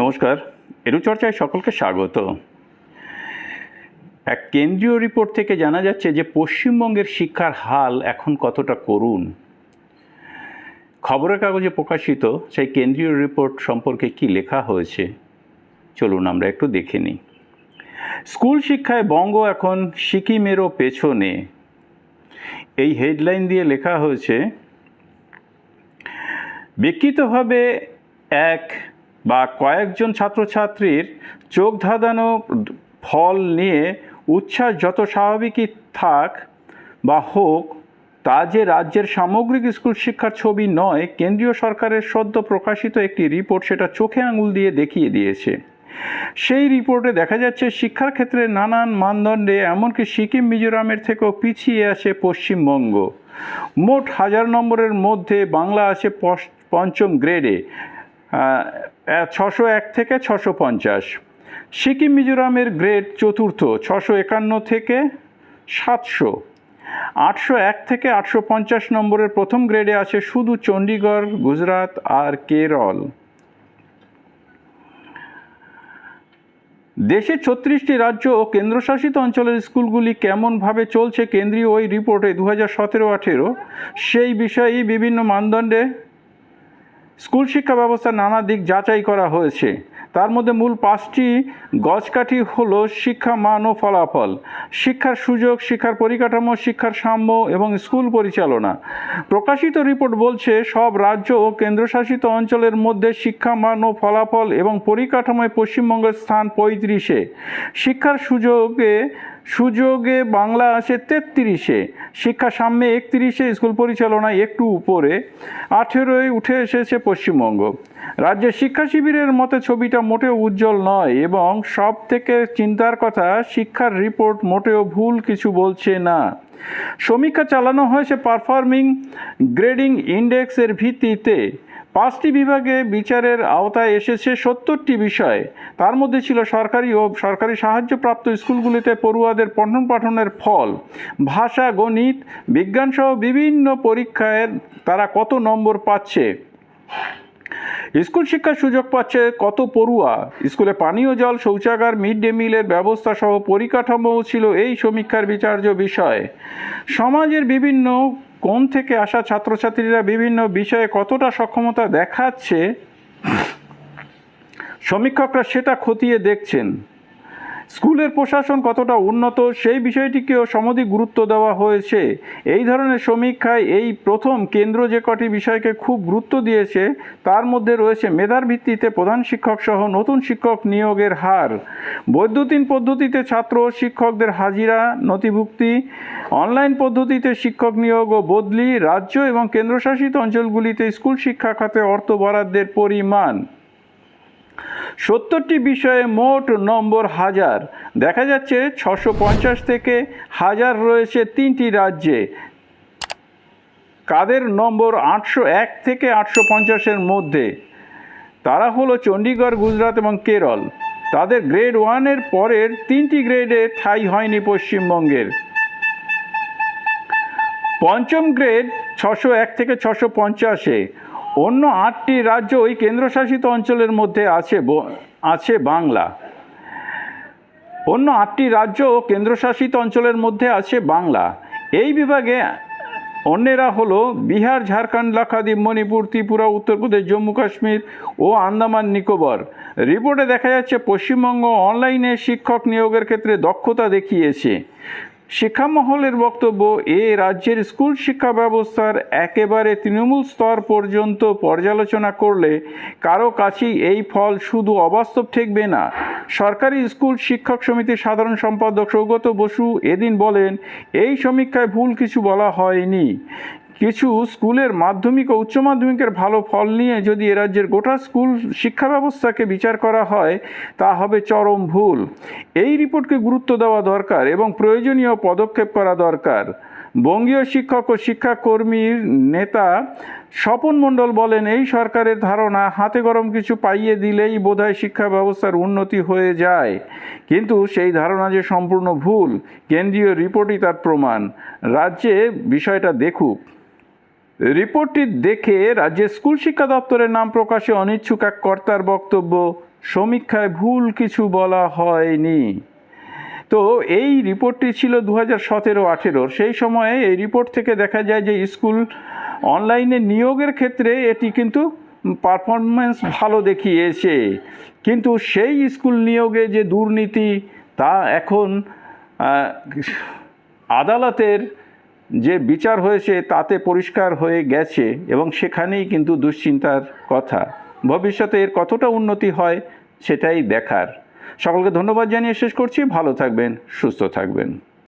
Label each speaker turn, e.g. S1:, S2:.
S1: নমস্কার এরু চর্চায় সকলকে স্বাগত। এক কেন্দ্রীয় রিপোর্ট থেকে জানা যাচ্ছে যে পশ্চিমবঙ্গের শিক্ষার হাল এখন কতটা করুণ। খবরের কাগজে প্রকাশিত সেই কেন্দ্রীয় রিপোর্ট সম্পর্কে কি লেখা হয়েছে, চলুন আমরা একটু দেখে নিই। স্কুল শিক্ষায় বঙ্গ এখন সিকিমেরও পেছনে। এই হেডলাইন দিয়ে লেখা হয়েছে, বিকৃতভাবে এক বা কয়েকজন ছাত্রছাত্রীর চোখ ধাঁধানো ফল নিয়ে উচ্ছ্বাস যত স্বাভাবিকই থাক বা হোক, তা যে রাজ্যের সামগ্রিক স্কুল শিক্ষার ছবি নয়, কেন্দ্রীয় সরকারের সদ্য প্রকাশিত একটি রিপোর্ট সেটা চোখে আঙুল দিয়ে দেখিয়ে দিয়েছে। সেই রিপোর্টে দেখা যাচ্ছে শিক্ষার ক্ষেত্রে নানান মানদণ্ডে এমনকি সিকিম, মিজোরামের থেকেও পিছিয়ে আছে পশ্চিমবঙ্গ। মোট হাজার নম্বরের মধ্যে বাংলা আছে পঞ্চম গ্রেডে ছশো এক থেকে ছশো পঞ্চাশ। সিকিম মিজোরামের গ্রেড চতুর্থ, ছশো একান্ন থেকে সাতশো। আটশো এক থেকে আটশো পঞ্চাশ নম্বরের প্রথম গ্রেডে আছে শুধু চণ্ডীগড়, গুজরাট আর কেরল। দেশের ছত্রিশটি রাজ্য ও কেন্দ্রশাসিত অঞ্চলের স্কুলগুলি কেমনভাবে চলছে কেন্দ্রীয় ওই রিপোর্টে দু হাজার সতেরো আঠেরো, সেই বিষয়েই বিভিন্ন মানদণ্ডে স্কুল শিক্ষা ব্যবস্থার নানা দিক যাচাই করা হয়েছে। তার মধ্যে মূল পাঁচটি গজকাঠি হলো শিক্ষা মান ও ফলাফল, শিক্ষার সুযোগ, শিক্ষার পরিকাঠামো, শিক্ষার সাম্য এবং স্কুল পরিচালনা। প্রকাশিত রিপোর্ট বলছে, সব রাজ্য ও কেন্দ্রশাসিত অঞ্চলের মধ্যে শিক্ষা মান ও ফলাফল এবং পরিকাঠামোয় পশ্চিমবঙ্গের স্থান পঁয়ত্রিশে। শিক্ষার সুযোগে সুযোগে বাংলা আসে তেত্রিশে, শিক্ষা সামনে একত্রিশে, স্কুল পরিচালনায় একটু উপরে, আঠেরোয় উঠে এসেছে পশ্চিমবঙ্গ। রাজ্যের শিক্ষা শিবিরের মতে ছবিটা মোটেও উজ্জ্বল নয় এবং সব থেকে চিন্তার কথা, শিক্ষার রিপোর্ট মোটেও ভুল কিছু বলছে না। সমীক্ষা চালানো হয়েছে পারফর্মিং গ্রেডিং ইন্ডেক্সের ভিত্তিতে। পাঁচটি বিভাগে বিচারের আওতায় এসেছে সত্তরটি বিষয়। তার মধ্যে ছিল সরকারি ও সরকারি সাহায্যপ্রাপ্ত স্কুলগুলিতে পড়ুয়াদের পঠন পাঠনের ফল। ভাষা, গণিত, বিজ্ঞানসহ বিভিন্ন পরীক্ষায় তারা কত নম্বর পাচ্ছে? স্কুল শিক্ষার সুযোগ পাচ্ছে কত পড়ুয়া? স্কুলে পানীয় জল, শৌচাগার মিড ডে মিলের ব্যবস্থা সহ পরিকাঠামোও ছিল এই সমীক্ষার বিচার্য বিষয়। সমাজের বিভিন্ন কোন থেকে আসা ছাত্রছাত্রীরা বিভিন্ন বিষয়ে কতটা সক্ষমতা দেখাচ্ছে? সমীক্ষকরা সেটা খতিয়ে দেখছেন। স্কুলের প্রশাসন কতটা উন্নত, সেই বিষয়টিকেও সমধিক গুরুত্ব দেওয়া হয়েছে। এই ধরনের সমীক্ষায় এই প্রথম কেন্দ্র যে কটি বিষয়কে খুব গুরুত্ব দিয়েছে, তার মধ্যে রয়েছে মেধার ভিত্তিতে প্রধান শিক্ষক সহ নতুন শিক্ষক নিয়োগের হার। বৈদ্যুতিন পদ্ধতিতে ছাত্র শিক্ষকদের হাজিরা, নথিভুক্তি, অনলাইন পদ্ধতিতে শিক্ষক নিয়োগ ও বদলি, রাজ্য এবং কেন্দ্রশাসিত অঞ্চলগুলিতে স্কুল শিক্ষা খাতে অর্থ বরাদ্দের পরিমাণ। সত্তরটি বিষয়ে মোট নম্বর হাজার। দেখা যাচ্ছে ছশো পঞ্চাশ থেকে হাজার রয়েছে তিনটি রাজ্যে। কাদের নম্বর আটশো এক থেকে আটশো পঞ্চাশের মধ্যে? তারা হলো চণ্ডীগড়, গুজরাট এবং কেরল। তাদের গ্রেড ওয়ানের পরের তিনটি গ্রেডে ঠাঁই হয়নি পশ্চিমবঙ্গের। পঞ্চম গ্রেড ছশো এক থেকে ছশো পঞ্চাশে অন্য আটটি রাজ্য ওই কেন্দ্রশাসিত অঞ্চলের মধ্যে আছে আছে বাংলা। অন্য আটটি রাজ্য ও কেন্দ্রশাসিত অঞ্চলের মধ্যে আছে বাংলা। এই বিভাগে অন্যেরা হলো বিহার, ঝাড়খণ্ড, লাক্ষাদ্বীপ, মণিপুর, ত্রিপুরা উত্তরপ্রদেশ জম্মু, কাশ্মীর ও আন্দামান, নিকোবর। রিপোর্টে দেখা যাচ্ছে পশ্চিমবঙ্গ অনলাইনে শিক্ষক নিয়োগের ক্ষেত্রে দক্ষতা দেখিয়েছে। শিক্ষা মহলের বক্তব্য, এ রাজ্যের স্কুল শিক্ষা ব্যবস্থার একেবারে তৃণমূল স্তর পর্যন্ত পর্যালোচনা করলে কারও কাছেই এই ফল শুধু অবাস্তব ঠেকবে না। সরকারি স্কুল শিক্ষক সমিতির সাধারণ সম্পাদক সৌগত বসু এদিন বলেন, এই সমীক্ষায় ভুল কিছু বলা হয়নি। কিছু স্কুলের মাধ্যমিক ও উচ্চ মাধ্যমিকের ভালো ফল নিয়ে যদি এ রাজ্যের গোটা স্কুল শিক্ষা ব্যবস্থাকে বিচার করা হয়, তা হবে চরম ভুল। এই রিপোর্টকে গুরুত্ব দেওয়া দরকার এবং প্রয়োজনীয় পদক্ষেপ করা দরকার। বঙ্গীয় শিক্ষক ও শিক্ষাকর্মীর নেতা স্বপন মণ্ডল বলেন, এই সরকারের ধারণা হাতে গরম কিছু পাইয়ে দিলেই বোধহয় শিক্ষা ব্যবস্থার উন্নতি হয়ে যায়। কিন্তু সেই ধারণা যে সম্পূর্ণ ভুল, কেন্দ্রীয় রিপোর্টই তার প্রমাণ। রাজ্যে বিষয়টা দেখুক। রিপোর্টটি দেখে রাজ্যের স্কুল শিক্ষা দপ্তরের নাম প্রকাশে অনিচ্ছুক এক কর্তার বক্তব্য, সমীক্ষায় ভুল কিছু বলা হয়নি। তো এই রিপোর্টটি ছিল দু হাজার সতেরো, আঠেরোর। সেই সময়ে এই রিপোর্ট থেকে দেখা যায় যে স্কুল অনলাইনে নিয়োগের ক্ষেত্রে এটি কিন্তু পারফরমেন্স ভালো দেখিয়েছে। কিন্তু সেই স্কুল নিয়োগে যে দুর্নীতি, তা এখন আদালতের যে বিচার হয়েছে তাতে পরিষ্কার হয়ে গেছে এবং সেখানেই কিন্তু দুশ্চিন্তার কথা। ভবিষ্যতে এর কতটা উন্নতি হয় সেটাই দেখার। সকলকে ধন্যবাদ জানিয়ে শেষ করছি। ভালো থাকবেন, সুস্থ থাকবেন।